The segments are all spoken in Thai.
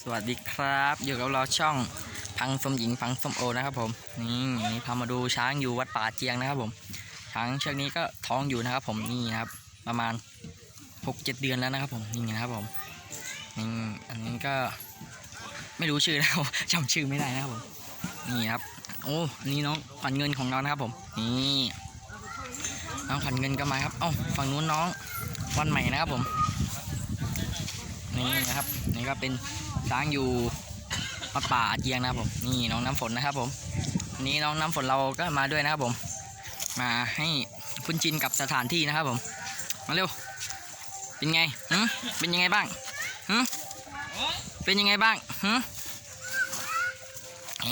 สวัสดีครับ อยู่กับเราช่องพังสมหญิงพังสมโอนะครับผมนี่นี่พามาดูช้างอยู่วัดป่าเจียงนะครับ ผม ช้างเชือกนี้ก็ท้องอยู่นะครับ ผมนี่นะครับ ประมาณหกเจ็ดเดือนแล้วนะครับ ผมนี่นะครับผมนี่อันนี้ก็ไม่รู้ชื่อนะครับจำชื่อไม่ได้นะครับผมนี่ครับโอ้อันนี้น้องขวัญเงินของเรานะครับ ผมนี่น้องขวัญเงินก็มาครับเอ้าฝั่งนู้นน้องวันใหม่นะครับผมนี่นะครับ ก็เป็นช้างอยู่วัดป่าเจียงนะครับผมนี่น้องน้ำฝนนะครับผมวันนี้น้องน้ำฝนเราก็มาด้วยนะครับผม มาให้คุ้นชินกับสถานที่นะครับผมมาเร็ว เป็นไงหืเป็นยังไงบ้างหืเป็นยังไงบ้างหืแหม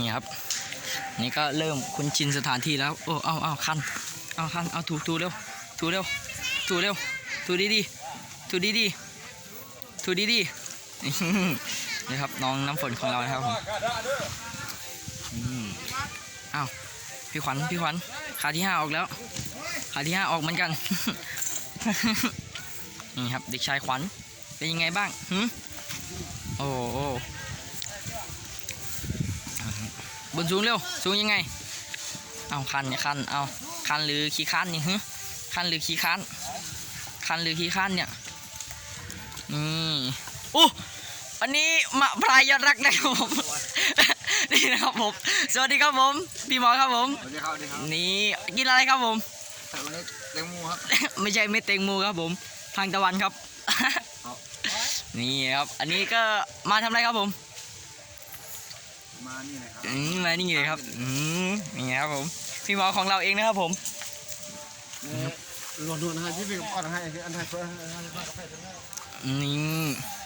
นี่ครับ นี่ก็เริ่มคุ้นชินสถานที่แล้วโอ้เอาเอาคันเอาคันเอาถูถูเร็วถูเร็วถูเร็วถูดีดีๆ ถูดีดีถูดีดีนี่ครับน้องน้ำฝนของเรานะครับผมอ้าวพี่ขวัญพี่ขวัญขาที่ห้าออกแล้ว ขาที่ห้าออกเหมือนกันนี่ครับเด็กชายขวัญเป็นยังไงบ้างหืมโอ้โอบนสูงเร็วสูงยังไง เอาคันเนี่ยคันเอาคันหรือขี้คันนี่ฮึคันหรือขี้คันคันหรือขี้คันเนี่ย อู้วันนี้มะพร้าวยอดรักนะครับผมนี่นะครับผมสวัสดีครับผม พี่หมอครับผมสวัสดีครับสวัสดีครับนี่กินอะไรครับผมวันนี้เลี้ยงหมูครับไม่ใช่เม็ดเต็งมูครับผม ทางตะวันครับครับ นี่ครับ อันนี้ก็มาทำอะไรครับผม มานี่เลยครับอืมมานี่เลยครับอืมนี่ครับผม พี่หมอของเราเองนะครับผมนี่หลวงดูนะฮะที่พี่กับพ่อนะฮะอันไทยเพื่อนอันไทยเพื่อนนี่เ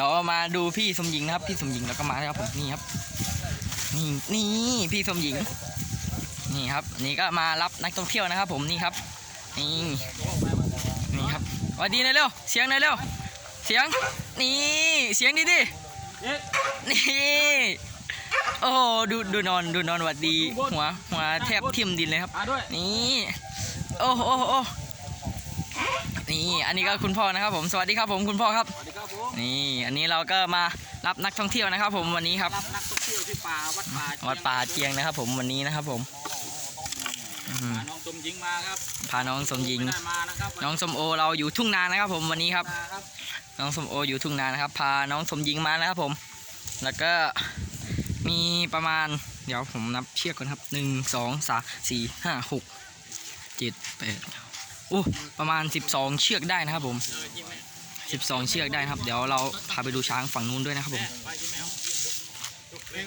ดี๋ยวมาดูพี่สมหญิงนะครับ พี่สมหญิงแล้วก็มาแล้วครับผมนี่ครับ นี่นี่พี่สมหญิง นี่ครับ นี่ก็มารับนักท่องเที่ยวนะครับ ผมนี่ครับ นี่นี่ครับสวัสดีหน่อยเร็วเสียงหน่อยเร็วเสียงนี่เสียงดีดินี่โอ้ดูดูนอนดูนอนหวัดดีหัวหัวแทบทิ่มดินเลยครับนี่โอ้โอ้โอ้ นี่อันนี้ก็คุณพ่อนะครับผมสวัสดีครับผมคุณพ่อครับ สวัสดีครับผมนี่อันนี้เราก็มารับนักท่องเที่ยวนะครับ ผมวันนี้ครับรับนักท่องเที่ยวที่ป่าวัดป่าวัดป่าเจียงนะครับ ผมวันนี้นะครับ ผมอืมน้องสมหญิงมาครับพาน้องสมหญิงไม่ได้มานะครับน้องสมโอเราอยู่ทุ่งนานะครับ ผมวันนี้ครับมาครับน้องสมโออยู่ทุ่งนานะครับ พาน้องสมหญิงมานะครับผม แล้วก็มีประมาณ เดี๋ยวผมนับเชือกก่อนครับหนึ่งสองสามสี่ห้าหกเจ็ดแปดโอ้ประมาณสิบสองเชือกได้นะครับผมสิบสองเชือกได้ครับ เดี๋ยวเราพาไปดูช้างฝั่งนู้นด้วยนะครับผมไปที่แมวเลี้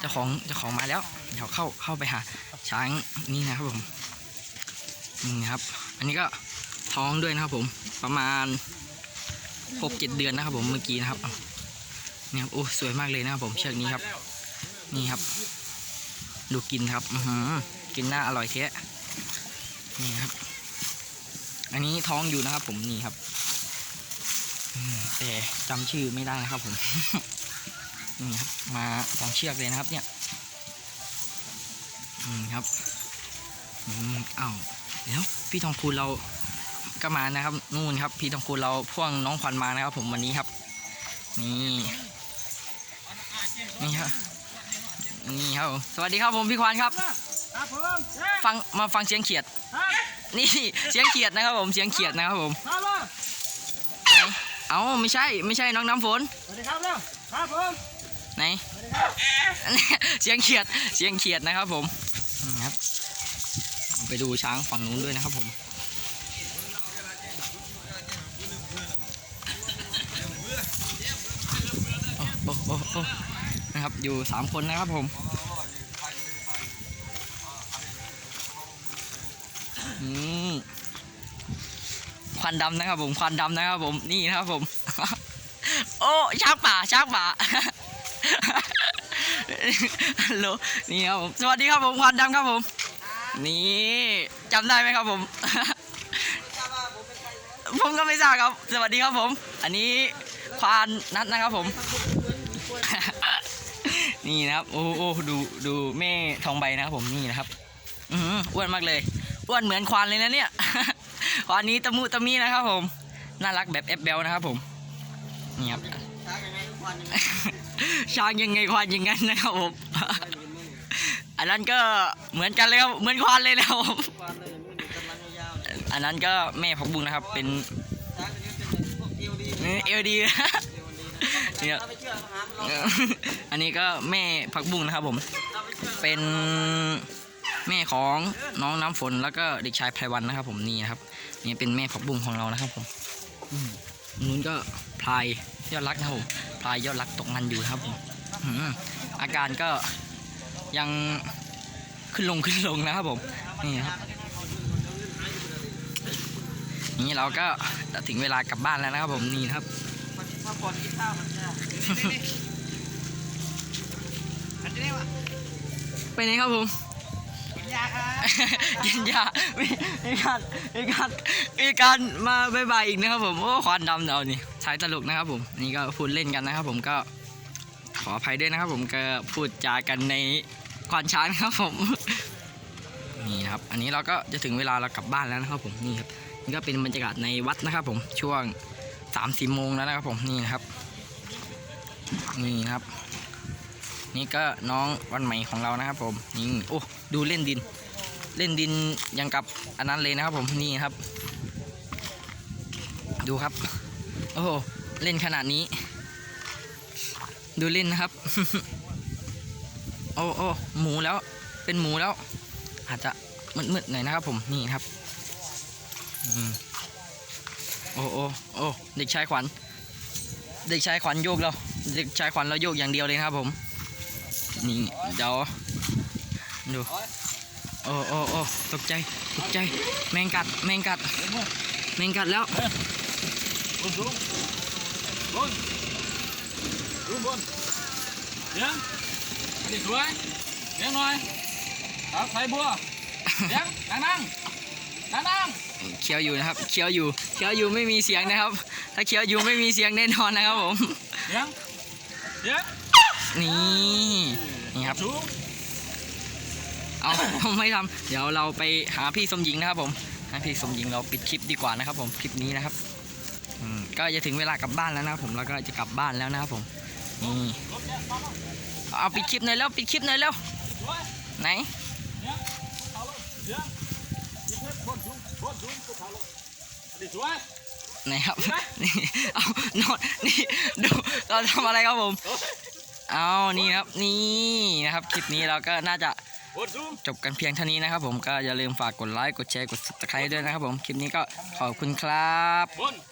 เจ้าของเจ้าของมาแล้ว เดี๋ยวเข้าเข้าไปหาช้างนี่นะครับผมนี่ครับ อันนี้ก็ท้องด้วยนะครับผม ประมาณหกเจ็ดเดือนนะครับผมเมื่อกี้นะครับนี่ครับโอ้สวยมากเลยนะครับผมเชือกนี้ครับ นี่ครับ ดูกินครับอือกินหน้าอร่อยแท้ นี่ครับ อันนี้ท้องอยู่นะครับ ผมนี่ครับอืมแต่จำชื่อไม่ได้นะครับ ผมนี่ครับ มาสองเชือกเลยนะครับ เนี่ยอืมครับอืมอ้าวเดี๋ยวพี่ทองคูณเราก็มานะครับ นู่นครับ พี่ทองคูณเราพ่วงน้องขวัญมานะครับ ผมวันนี้ครับ นี่นี่ครับนี่ครับผมสวัสดีครับผมพี่ควานครับ ครับผมฟังมาฟังเสียงเขียด นี่เสียงเขียดนะครับผมเสียงเขียดนะครับผมครับผมไหนเอ้าไม่ใช่ไม่ใช่น้องน้ำฝนสวัสดีครับเร็วครับผมไหนเสียงเขียดเสียงเขียดนะครับผมนี่ครับ ไปดูช้างฝั่งนู้นด้วยนะครับผมโอ้โอ้โอ้โอ้นะครับอยู่สามคนนะครับผม ควันดำนะครับผมควันดำนะครับผมนี่นะครับผม โอ้ช้างป่าช้างป่าฮัลโหลนี่ครับผมสวัสดีครับผมควันดำครับผม นี่จำได้ไหมครับผม ผมก็ไม่ทราบครับ สวัสดีครับผม อันนี้ควานนัดนะครับผม นี่นะครับโอ้โอ้ดูดูแม่ทองใบนะครับผมนี่นะครับ อืออ้วนมากเลยอ้วนเหมือนควานเลยนะเนี่ย วานนี้ตะมุตะมีนะครับผม น่ารักแบบเอฟเบลนะครับผมนี่ครับช้างยังไงควานย่างนั้นนะครับผม อันนั้นก็เหมือนกันเลยครับ เหมือนควานเลยนะครับผมอันนั้นก็แม่พักบุ้งนะครับ เป็นเอลดีนี่ครับอันนี้ก็แม่พักบุ้งนะครับผม เป็น แม่ของน้องน้ำฝนแล้วก็เด็กชายไพรวันนะครับผมนี่นะครับนี่เป็นแม่ผักบุ้งของเรานะครับผมอืมนู้นก็พลายยอดรักนะครับผมพลายยอดรักตกมันอยู่นะครับผมอืมอาการก็ยังขึ้นลงขึ้นลงนะครับผมนี่ครับนี่เราก็จะถึงเวลากลับบ้านแล้วนะครับผมนี่นะครับไปไหนครับผม กินยามีมีการมีการมีการมาบายบายอีกนะครับผมโอ้ควันดำเอานี่สายตลกนะครับผมนี่ก็พูดเล่นกันนะครับ ผมก็ขออภัยด้วยนะครับ ผมก็พูดจากันในควานช้างครับผมนี่นะครับ อันนี้เราก็จะถึงเวลาเรากลับบ้านแล้วนะครับ ผมนี่ครับนี่ก็เป็นบรรยากาศในวัดนะครับ ผมช่วงสามสี่โมงแล้วนะครับผมนี่นะครับนี่ครับ นี่ก็น้องวันใหม่ของเรานะครับ ผมนี่โอ้ ดูเล่นดิน เล่นดินยังกับอันนั้นเลยนะครับผมนี่ครับ ดูครับ โอ้โหเล่นขนาดนี้ ดูเล่นนะครับ โอ้โอ้หมูแล้วเป็นหมูแล้ว อาจจะมืดๆหน่อยนะครับ ผมนี่ครับอโอ้โอ้โอ้เด็กชายขวัญ เด็กชายขวัญโยกเรา เด็กชายขวัญเราโยกอย่างเดียวเลยนะครับผม นี่เดี๋ยว ดูโอ้โอ้โอ้ตกใจตกใจ แมงกัด แมงกัด แมงกัดแล้วบนสูงบนสูงบนเลี้ยงดีสวยเลี้ยงหน่อยครับใส่บัวเลี้ยงนั่งนั่งนั่งนั่งเคี้ยวอยู่นะครับ เคี้ยวอยู่ เคี้ยวอยู่ไม่มีเสียงนะครับ ถ้าเคี้ยวอยู่ไม่มีเสียงแน่นอนนะครับผมเลี้ยงเลี้ยงนี่ นี่ครับ เอาไม่ทำเดี๋ยวเราไปหาพี่สมหญิงนะครับผมหาพี่สมหญิงเราปิดคลิปดีกว่านะครับ ผมคลิปนี้นะครับอืมก็จะถึงเวลากลับบ้านแล้วนะครับผมแล้วก็จะกลับบ้านแล้วนะครับผมนี่เอาปิดคลิปหน่อยแล้วปิดคลิปหน่อยแล้วไหนเอาลงเลี้ยงยิงเพชรบนสูงบนสูงตัวขาลงดีสวยไหนครับนี่เอานอนนี่ดูเราทำอะไรครับผมเอานี่ครับนี่นะครับคลิปนี้เราก็น่าจะ จบกันเพียงเท่านี้นะครับผมก็อย่าลืมฝากกดไลค์กดแชร์กด subscribe ด้วยนะครับผมคลิปนี้ก็ขอบคุณครับ